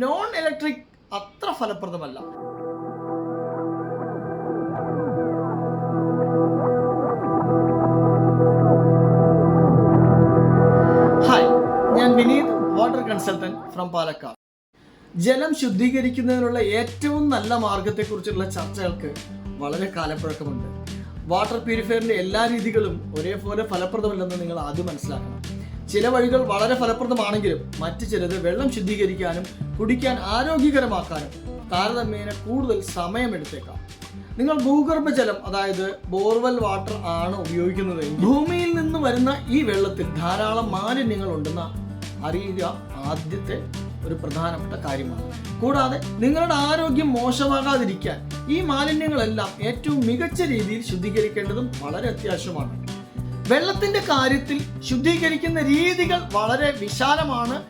Non electric അത്ര ഫലപ്രദമല്ല. Hi ഞാൻ Vineeth water consultant from Palakkad. ജലം ശുദ്ധീകരിക്കുന്നതിനുള്ള ഏറ്റവും നല്ല മാർഗത്തെക്കുറിച്ചുള്ള ചർച്ചകൾക്ക് വളരെ കാലപ്പഴക്കമുണ്ട്. വാട്ടർ പ്യൂരിഫയറിന്റെ എല്ലാ രീതികളും ഒരേപോലെ ഫലപ്രദമല്ലെന്ന് നിങ്ങൾ ആദ്യം മനസ്സിലാക്കണം. ചില വഴികൾ വളരെ ഫലപ്രദമാണെങ്കിലും മറ്റു ചിലത് വെള്ളം ശുദ്ധീകരിക്കാനും കുടിക്കാൻ ആരോഗ്യകരമാക്കാനും താരതമ്യേന കൂടുതൽ സമയമെടുത്തേക്കാം. നിങ്ങൾ ഭൂഗർഭജലം അതായത് ബോർവെൽ വാട്ടർ ആണ് ഉപയോഗിക്കുന്നത് ഭൂമിയിൽ നിന്ന് വരുന്ന ഈ വെള്ളത്തിൽ ധാരാളം മാലിന്യങ്ങൾ ഉണ്ടെന്ന് അറിയുക ആദ്യത്തെ ഒരു പ്രധാനപ്പെട്ട കാര്യമാണ്. കൂടാതെ നിങ്ങളുടെ ആരോഗ്യം മോശമാകാതിരിക്കാൻ ഈ മാലിന്യങ്ങളെല്ലാം ഏറ്റവും മികച്ച രീതിയിൽ ശുദ്ധീകരിക്കേണ്ടതും വളരെ അത്യാവശ്യമാണ്. വെള്ളത്തിന്റെ കാര്യത്തിൽ ശുദ്ധീകരിക്കുന്ന രീതികൾ വളരെ വിശാലമാണ്.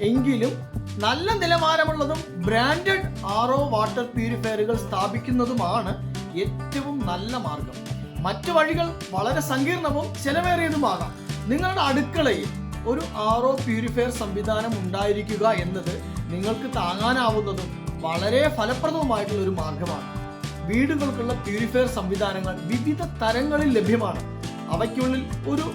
എങ്കിലും നല്ല നിലവാരമുള്ളതും ബ്രാൻഡഡ് ആർ ഒ വാട്ടർ പ്യൂരിഫയറുകൾ സ്ഥാപിക്കുന്നതുമാണ് ഏറ്റവും നല്ല മാർഗം. മറ്റു വഴികൾ വളരെ സങ്കീർണവും ചെലവേറിയതുമാകാം. നിങ്ങളുടെ അടുക്കളയിൽ ഒരു ആർ ഒ പ്യൂരിഫയർ സംവിധാനം ഉണ്ടായിരിക്കുക എന്നത് നിങ്ങൾക്ക് താങ്ങാനാവുന്നതും വളരെ ഫലപ്രദവുമായിട്ടുള്ള ഒരു മാർഗമാണ്. വീടുകൾക്കുള്ള പ്യൂരിഫയർ സംവിധാനങ്ങൾ വിവിധ തരങ്ങളിൽ ലഭ്യമാണ്. അവയ്ക്കുള്ളിൽ ഒരു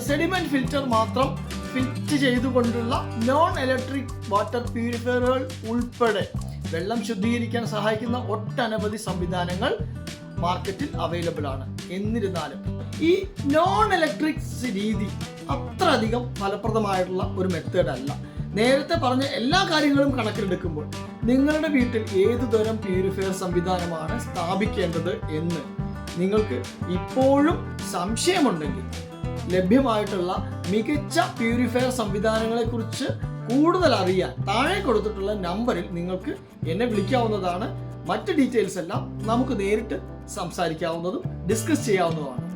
സെഡിമെന്റ് ഫിൽറ്റർ മാത്രം ഫിറ്റ് ചെയ്തുകൊണ്ടുള്ള നോൺ ഇലക്ട്രിക് വാട്ടർ പ്യൂരിഫയറുകൾ ഉൾപ്പെടെ വെള്ളം ശുദ്ധീകരിക്കാൻ സഹായിക്കുന്ന ഒട്ടനവധി സംവിധാനങ്ങൾ മാർക്കറ്റിൽ അവൈലബിൾ ആണ്. എന്നിരുന്നാലും ഈ നോൺ ഇലക്ട്രിക് രീതി അത്ര അധികം ഫലപ്രദമായിട്ടുള്ള ഒരു മെത്തേഡ് അല്ല. നേരത്തെ പറഞ്ഞ എല്ലാ കാര്യങ്ങളും കണക്കിലെടുക്കുമ്പോൾ നിങ്ങളുടെ വീട്ടിൽ ഏതു തരം പ്യൂരിഫയർ സംവിധാനമാണ് സ്ഥാപിക്കേണ്ടത് എന്ന് നിങ്ങൾക്ക് ഇപ്പോഴും സംശയമുണ്ടെങ്കിൽ ലഭ്യമായിട്ടുള്ള മികച്ച പ്യൂരിഫയർ സംവിധാനങ്ങളെക്കുറിച്ച് കൂടുതൽ അറിയാൻ താഴെ കൊടുത്തിട്ടുള്ള നമ്പറിൽ നിങ്ങൾക്ക് എന്നെ വിളിക്കാവുന്നതാണ്. മറ്റ് ഡീറ്റെയിൽസ് എല്ലാം നമുക്ക് നേരിട്ട് സംസാരിക്കാവുന്നതും ഡിസ്കസ് ചെയ്യാവുന്നതുമാണ്.